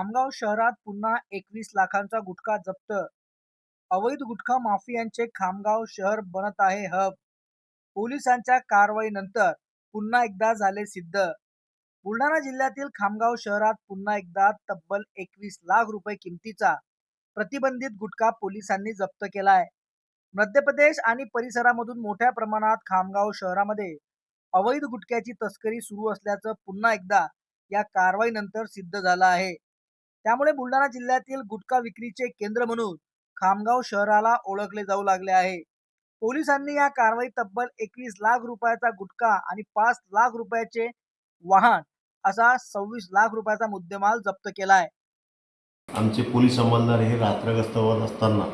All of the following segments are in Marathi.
खामगाव शहरात पुन्हा एकवीस लाखांचा गुटखा जप्त. अवैध गुटखा माफियांचे खामगाव शहर बनत आहे हब. पोलिसांच्या कारवाईनंतर पुन्हा एकदा झाले सिद्ध. बुलढाणा जिल्ह्यातील खामगाव शहरात पुन्हा एकदा तब्बल एकवीस लाख रुपये किमतीचा प्रतिबंधित गुटखा पोलिसांनी जप्त केलाय. मध्य प्रदेश आणि परिसरामधून मोठ्या प्रमाणात खामगाव शहरामध्ये अवैध गुटख्याची तस्करी सुरू असल्याचं पुन्हा एकदा या कारवाईनंतर सिद्ध झालं आहे. त्यामुळे बुलढाणा जिल्ह्यातील गुटखा विक्रीचे केंद्र म्हणून खामगाव शहराला ओळखले जाऊ लागले आहे. पोलिसांनी या कारवाईत तब्बल एकवीस लाख रुपयाचा गुटखा आणि पाच लाख रुपयाचे वाहन असा सव्वीस लाख रुपयाचा मुद्देमाल जप्त केला आहे आमचे पोलीस अंमलदार हे रात्र गस्तावर असताना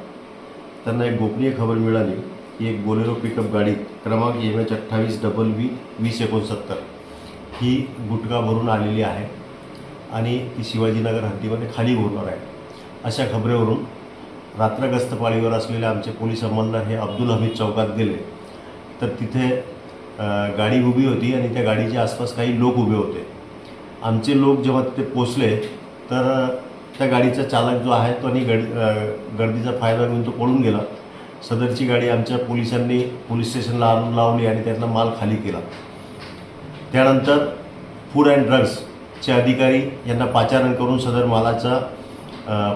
त्यांना एक गोपनीय खबर मिळाली. की एक बोलेरो पिकअप गाडी क्रमांक एम एच अठ्ठावीस डबल वी वीस एकोणसत्तर. ही गुटखा भरून आलेली आहे. आणि ती शिवाजीनगर हद्दीमध्ये खाली होणार आहे. अशा खबरेवरून रात्र गस्त पाळीवर असलेले आमचे पोलीस अंमलदार हे अब्दुल हमीद चौकात गेले. तर तिथे गाडी उभी होती आणि त्या गाडीच्या आसपास काही लोक उभे होते. आमचे लोक जेव्हा तिथे पोचले तर त्या गाडीचा चालक जो आहे तो आणि गड गर्दीचा फायदा घेऊन तो पळून गेला. सदरची गाडी आमच्या पोलिसांनी पोलीस स्टेशनला आणून लावली आणि त्यातला माल खाली केला. त्यानंतर फूड अँड ड्रग्स चे अधिकारी यांना पाचारण करून सदर मालाचा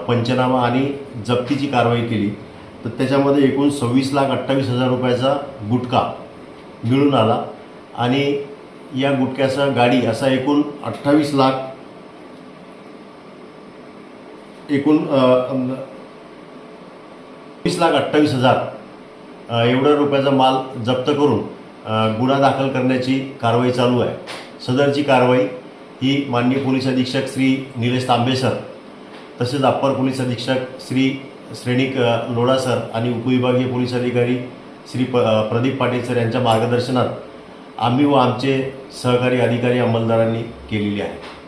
पंचनामा आणि जप्तीची कारवाई केली. तर त्याच्यामध्ये एकूण सव्वीस लाख अठ्ठावीस हजार रुपयाचा गुटखा मिळून आला आणि या गुटख्याचा गाडी असा एकूण अठ्ठावीस लाख एकूण वीस लाख अठ्ठावीस हजार एवढ्या रुपयाचा माल जप्त करून गुन्हा दाखल करण्याची कारवाई चालू आहे. सदरची कारवाई ही माननीय पोलीस अधीक्षक श्री निलेश तांबे सर तसेच अप्पर पोलीस अधीक्षक श्री श्रेणिक लोडा लोढा सर आणि उपविभागीय पोलीस अधिकारी श्री प प्रदीप पाटील सर यांच्या मार्गदर्शनात आम्ही व आमचे सहकारी अधिकारी अंमलदारांनी केलेली आहे.